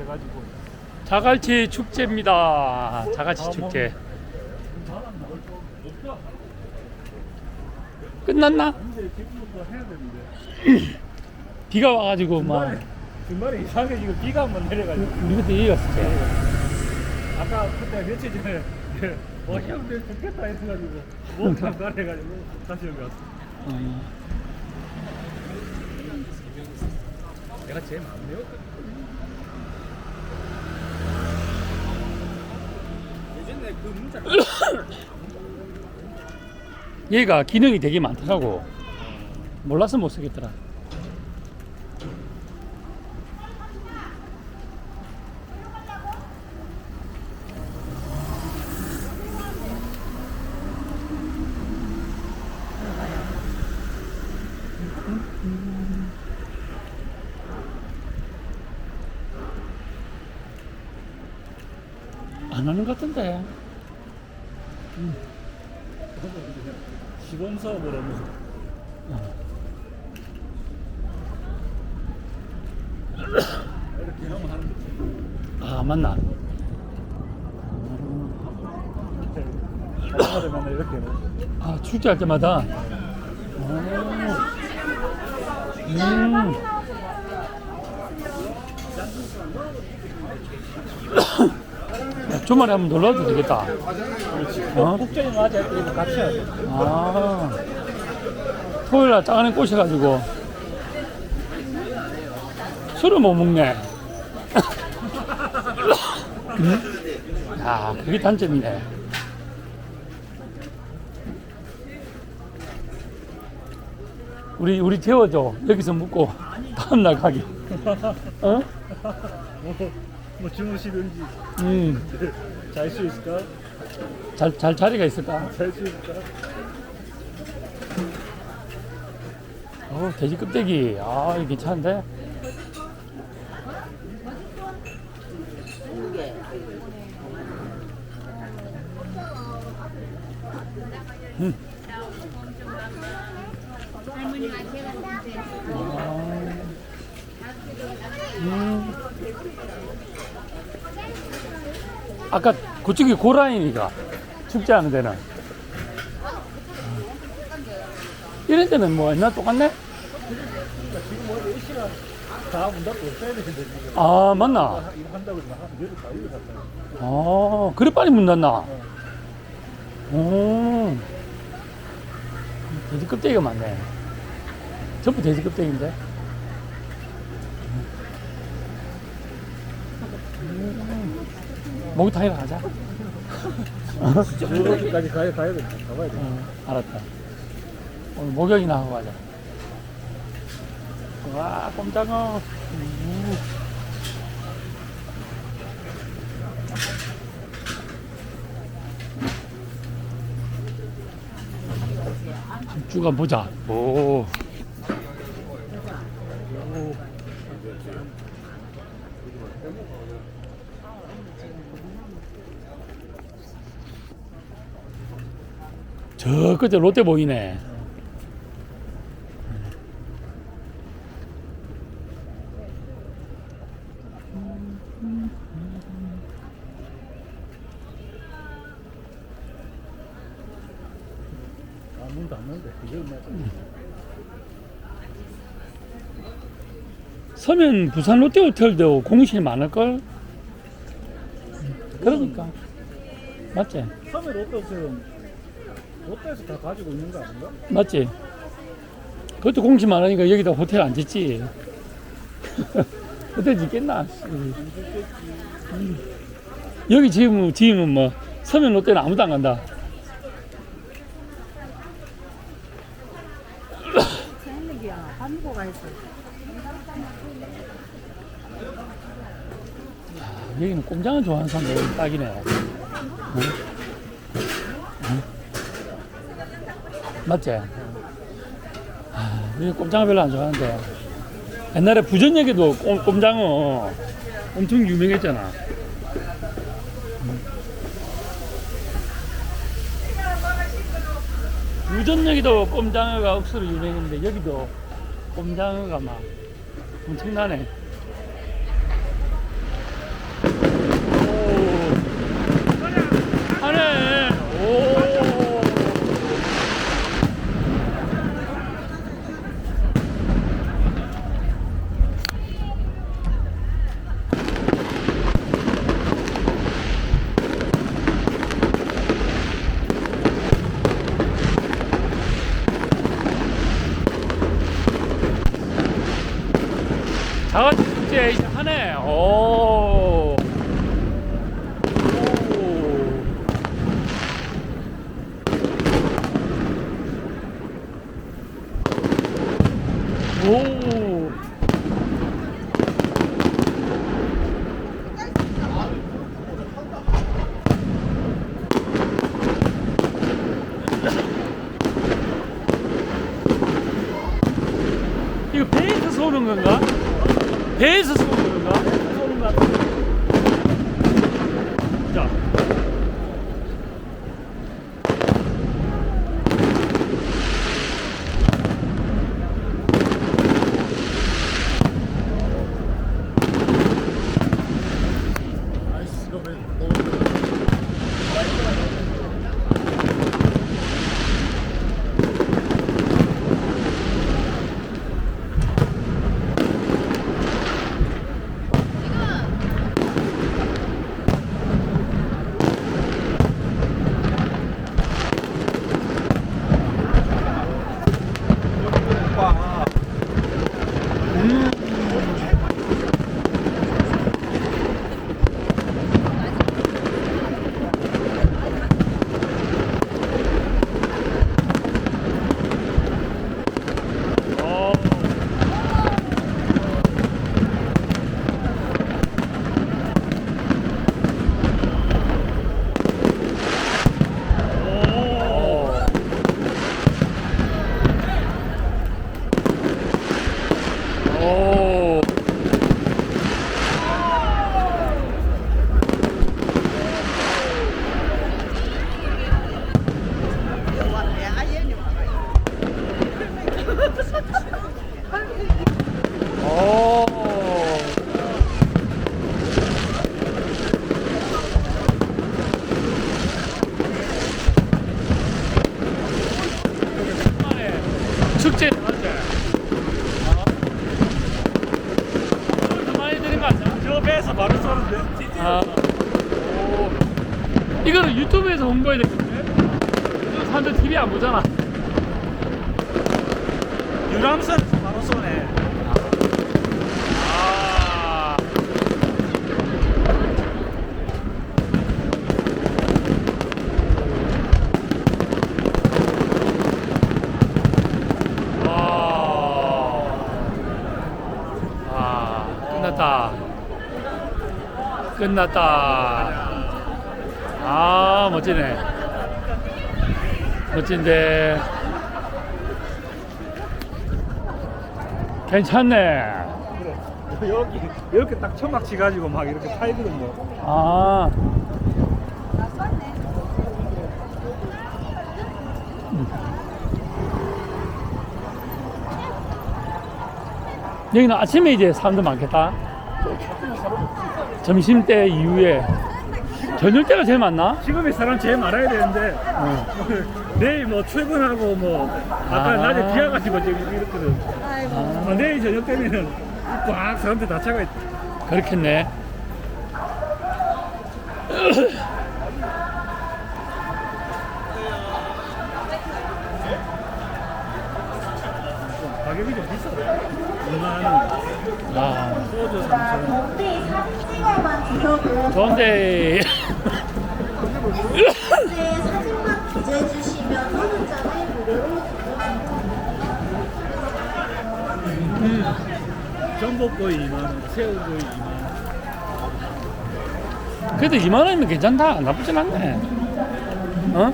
해가지고 자갈치 축제입니다. 자갈치 아, 축제. 끝났나? 근데 기분도 해야 되는데 비가 와가지고 막 중간에 이상하게 지금 비가 한번 내려가지고 우리 그때 때. 아까 그때 며칠 전에 와 형들 좋겠다 했어가지고 목탕 가래가지고 다시 여기 왔어. 어, 내가 제일 많네요. 얘가 기능이 되게 많더라고. 몰라서 못 쓰겠더라. 안 하는 것 같은데. 시범 사업으로 뭐 이렇게 하면 하는 거지. 아 맞나? 이렇게 해. 아 축제할 때마다. 오. 음. 야, 주말에 한번 놀러도 되겠다. 어? 국제인 맞아 이거 같이 해야 돼. 아. 토요일 날 짜가는 꼬셔가지고 술을 못 먹네. 음? 야, 그게 단점이네. 우리 우리 재워줘 여기서 묵고 다음 날 가게. 어? 뭐, 뭐 주무시든지 음, 잘 수 있을까? 잘, 잘 자리가 있을까? 잘 수 있을까? 어, 돼지 껍데기. 아, 이거 괜찮은데? 음. 음. 아까 그쪽이 고라인이가 축제하는 데는 이런 데는 뭐 옛날 똑같네? 지금 뭐 4시간 다문 닫고 없어야 되는데 지금 아 맞나? 아 그래 빨리 문 닫나? 오 돼지 껍데기가 많네 전부 돼지 껍데기인데 목욕탕이라 가자 저기까지 가야 가야 돼. 가봐야 돼. 어, 알았다 오늘 목욕이나 하고 가자 와 꼼장어 우. 쭉 보자 오 저 끝에 롯데 보이네. 서면 부산 롯데 호텔도 공실이 많을걸? 그러니까. 맞지? 섬에 롯데 호텔은 롯데에서 다 가지고 있는 거 아닌가? 맞지? 그것도 공실 많으니까 여기다 호텔 안 짓지. 호텔 짓겠나? 씨. 음. 여기 지금, 지금은 뭐, 서면 롯데는 아무도 안 간다. 가야지. 여기는 꼼장을 좋아하는 사람들 딱이네. 응? 응? 맞지? 아, 꼼장을 별로 안 좋아하는데. 옛날에 부전역에도 꼼, 꼼장어 엄청 유명했잖아. 응. 부전역에도 꼼장어가 억수로 유명했는데 여기도 꼼장어가 막 엄청나네. 오. 오. 오. 저 배에서 바로 쏘는데. 아. 오. 이거는 유튜브에서 홍보해야 되겠네. 요즘 사람들 TV 안 보잖아. 유람선에서 바로 쏘네. 아. 와. 아, 끝났다. 끝났다. 아, 멋지네. 멋진데. 괜찮네. 그래. 여기 이렇게 딱 처막 치가지고 막 이렇게 팔거든요. 아. 여기는 아침에 이제 사람들 많겠다. 점심 때 이후에 저녁 때가 제일 많나? 지금이 사람 제일 많아야 되는데 어. 내일 뭐 출근하고 뭐 아까 아. 낮에 비 와가지고 지금 이렇거든. 아, 내일 저녁 되면은 꽉 사람들 다 차가 있. 그렇겠네. 가격이 좀 비싸다. 2만 원, 아, 소주 3천 원. 네, 사진 찍어만 주셔도 좋은데. 네, 사진만 기재해 주시면 소문장을 무료로 전복거이 2만 원, 새우거이 2만 원. 그래도 2만 원이면 괜찮다. 나쁘진 않네. 어?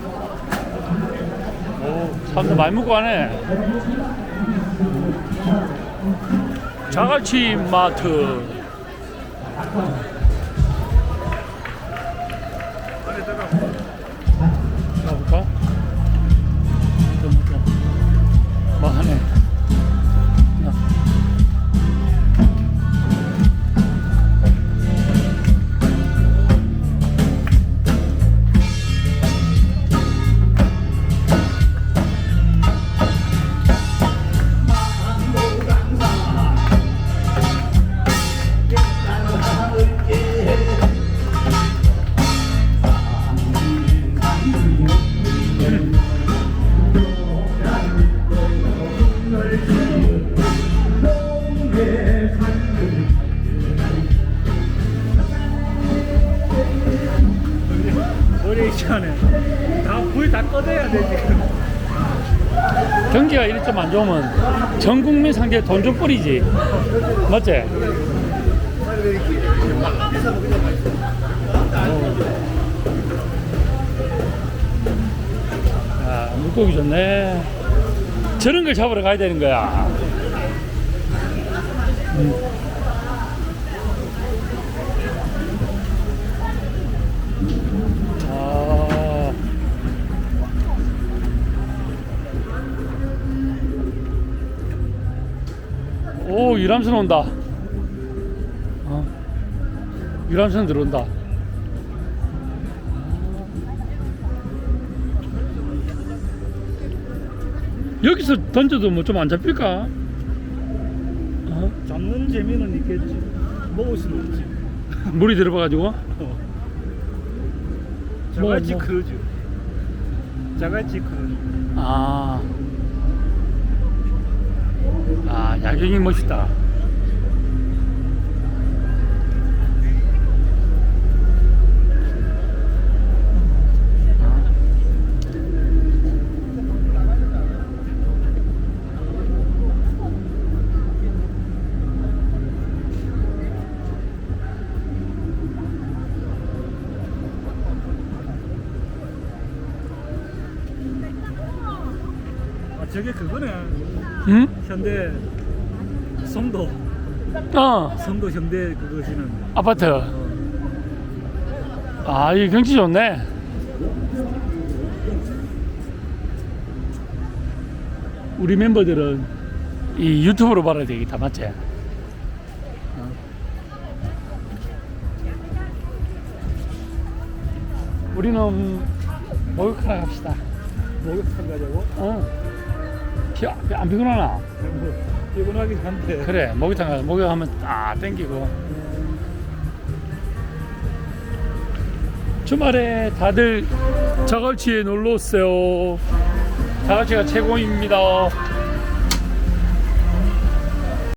오, 사람들 많이 먹고 가네. 자갈치 마트. 시간에 다불다 꺼내야 돼 지금. 경기가 좀안 좋으면 전 국민 상대에 돈 좀 뿌리지. 맞지? 아, 물고기 좋네. 저런 걸 잡으러 가야 되는 거야. 음. 오 유람선 온다 어. 유람선 들어온다 여기서 던져도 뭐 좀 안 잡힐까? 어? 잡는 재미는 있겠지. 먹을 수는 없지. 물이 들어가가지고 자갈치 뭐. 크루즈. 자갈치 크루즈. 아, 아 야경이 멋있다 아 저게 그거네. 응? 현대 송도 어 송도 현대 그것이는 아파트 어. 아, 이 경치 좋네. 우리 멤버들은 이 유튜브로 봐야 되겠다, 맞지? 어. 우리는 목욕하러 갑시다. 목욕탕 가자고. 어. 피, 안 피곤하나? 뭐 피곤하긴 한데. 그래, 목욕탕 가서 목욕하면 딱 땡기고. 주말에 다들 자갈치에 놀러 오세요. 자갈치가 최고입니다.